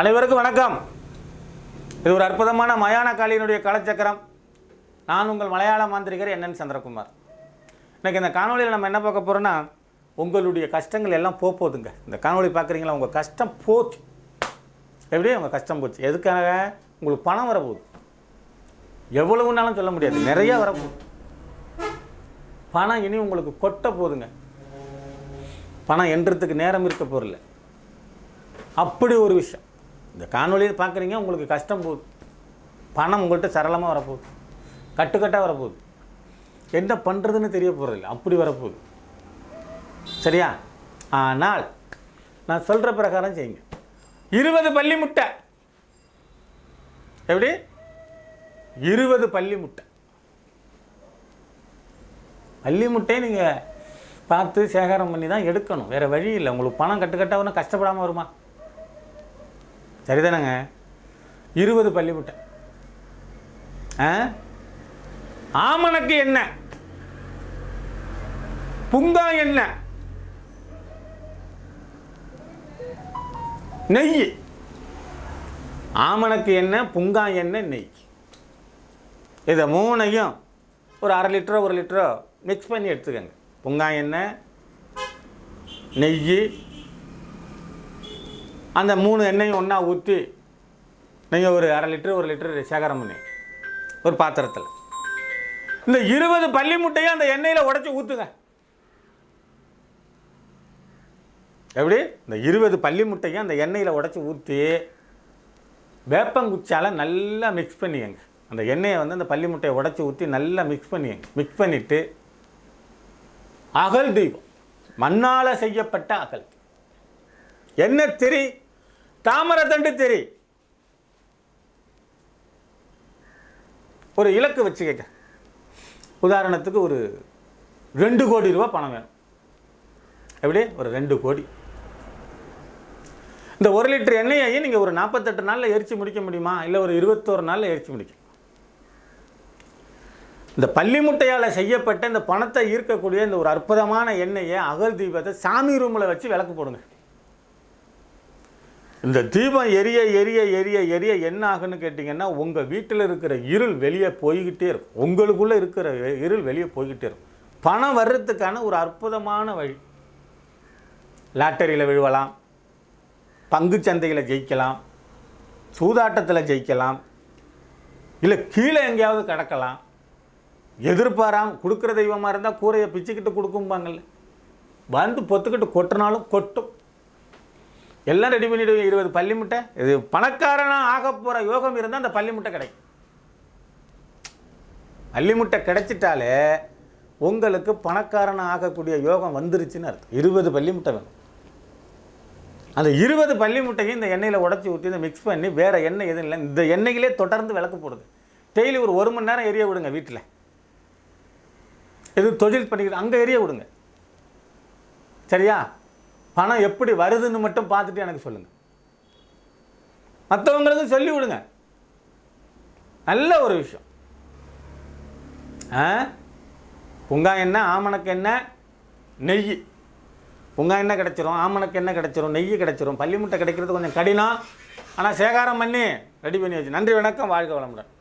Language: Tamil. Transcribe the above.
அனைவருக்கும் வணக்கம். இது ஒரு அற்புதமான மயான காளியினுடைய கலச்சக்கரம். நான் உங்கள் மலையாள மாந்திரிகர் என்என் சந்திரகுமார். இன்றைக்கி இந்த காணொலியில் நம்ம என்ன பார்க்க போகிறோன்னா உங்களுடைய கஷ்டங்கள் எல்லாம் போக போகுதுங்க. இந்த காணொளி பார்க்குறீங்களா? உங்கள் கஷ்டம் போச்சு. எப்படி? உங்கள் கஷ்டம் போச்சு. எதுக்காக? உங்களுக்கு பணம் வரப்போகுது. எவ்வளவுனாலும் சொல்ல முடியாது. நிறைய வரப்போகுது. பணம் இனி உங்களுக்கு கொட்ட போதுங்க பணம் என்றதுக்கு நேரம் இருக்க போகிறல அப்படி ஒரு விஷயம். இந்த காணொலியில் பார்க்குறீங்க உங்களுக்கு கஷ்டம் போகுது. பணம் உங்கள்கிட்ட சரளமாக வரப்போகுது. கட்டுக்கட்டாக வரப்போகுது. என்ன பண்ணுறதுன்னு தெரிய போகிறதில்ல அப்படி வரப்போகுது. சரியா? ஆனால் நான் சொல்கிற பிரகாரம் செய்யுங்க. இருபது பள்ளி முட்டை. எப்படி? இருபது பள்ளி முட்டை. பள்ளி முட்டையை நீங்கள் பார்த்து சேகரம் பண்ணி தான் எடுக்கணும். வேறு வழி இல்லை. உங்களுக்கு பணம் கட்டுக்கட்டாக ஒன்றும் கஷ்டப்படாமல் வருமா? சரிதானங்க? இருபது பள்ளிக்கூட்டம் ஆ? ஆமணக்கு என்ன? புங்கா என்ன? நெய். ஆமணக்கு என்ன புங்கா என்ன நெய். இதை மூணையும் ஒரு அரை லிட்டரோ ஒரு லிட்டரோ மிக்ஸ் பண்ணி எடுத்துக்கோங்க. புங்கா எண்ணெய் நெய் அந்த மூணு எண்ணெயும் ஒன்றா ஊற்றி நீங்கள் ஒரு அரை லிட்டர் ஒரு லிட்டர் சேகரம் பண்ணி. ஒரு பாத்திரத்தில். இந்த இருபது பள்ளி முட்டையை அந்த எண்ணெயில் உடச்சி ஊற்றுங்க எப்படி? இந்த இருபது பள்ளி முட்டையை அந்த எண்ணெயில் உடச்சி ஊற்றி வேப்பங்குச்சால் நல்லா மிக்ஸ் பண்ணிக்கங்க. அந்த எண்ணெயை வந்து அந்த பள்ளி முட்டையை உடச்சி ஊற்றி நல்லா மிக்ஸ் பண்ணிக்கங்க. மிக்ஸ் பண்ணிவிட்டு அகல் தீபம் மண்ணால் செய்யப்பட்ட அகல். என்ன திரி? தாமரத்தண்டு தெரி. ஒரு இலக்கு வச்சுக்கங்க. உதாரணத்துக்கு ஒரு ரெண்டு கோடி ரூபா பணம் வேணும். எப்படி? ஒரு ரெண்டு கோடி. இந்த ஒரு லிட்டர் எண்ணெயையும் நீங்கள் ஒரு நாற்பத்தெட்டு நாளில் எரிச்சு முடிக்க முடியுமா? இல்லை ஒரு இருபத்தோரு நாளில் எரிச்சு முடிக்கும் இந்த பள்ளி முட்டையால் செய்யப்பட்ட இந்த பணத்தை ஈர்க்கக்கூடிய இந்த ஒரு அற்புதமான எண்ணெயை அகல் தீபத்தை சாமி ரூமில் வச்சு விளக்கு போடுங்க. இந்த தீபம் எரிய எரிய எரிய எரிய என்ன ஆகுன்னு கேட்டிங்கன்னா உங்கள் வீட்டில் இருக்கிற இருள் வெளியே போய்கிட்டே இருக்கும். உங்களுக்குள்ளே இருக்கிற இருள் வெளியே போய்கிட்டே இருக்கும். பணம் வர்றதுக்கான ஒரு அற்புதமான வழி. லாட்டரியில் விழுவலாம். பங்கு சந்தையில் ஜெயிக்கலாம். சூதாட்டத்தில் ஜெயிக்கலாம். இல்லை கீழே எங்கேயாவது கிடக்கலாம். எதிர்பாராம் கொடுக்குற தெய்வமாக இருந்தால் கூரையை பிச்சுக்கிட்டு கொடுக்கும்பாங்கல்ல. வந்து பொத்துக்கிட்டு கொட்டினாலும் கொட்டும். எல்லாம் ரெடி பண்ணிவிடுவேன் இருபது பள்ளி முட்டை. இது பணக்காரனாக ஆக போகிற யோகம் இருந்தால் அந்த பள்ளி முட்டை கிடைக்கும். பள்ளி முட்டை கிடைச்சிட்டாலே உங்களுக்கு பணக்காரனாக ஆகக்கூடிய யோகம் வந்துருச்சுன்னு அர்த்தம். இருபது பள்ளி முட்டை வேணும். அந்த இருபது பள்ளி முட்டையும் இந்த எண்ணெயில் உடச்சி ஊற்றி இதை மிக்ஸ் பண்ணி வேறு எண்ணெய் எதுவும் இல்லை. இந்த எண்ணெயிலே தொடர்ந்து விளக்கு போடுது. டெய்லி ஒரு ஒரு மணி நேரம் எரிய விடுங்க வீட்டில். எது தொழில் பண்ணிக்கிட்டு அங்கே எரிய விடுங்க. சரியா? பணம் எப்படி வருதுன்னு மட்டும் பார்த்துட்டு எனக்கு சொல்லுங்கள் மற்றவங்களுக்கும் சொல்லி விடுங்க. நல்ல ஒரு விஷயம். ஆ? புங்கா என்ன ஆமணக்கு என்ன நெய். புங்கா என்ன கிடச்சிரும் ஆமணக்கு என்ன கிடச்சிரும் நெய் கிடச்சிரும். பள்ளி முட்டை கிடைக்கிறது கொஞ்சம் கடினம். ஆனால் சேகாரம் பண்ணி ரெடி பண்ணி வச்சு. நன்றி வணக்கம் வாழ்க வளமுடன்.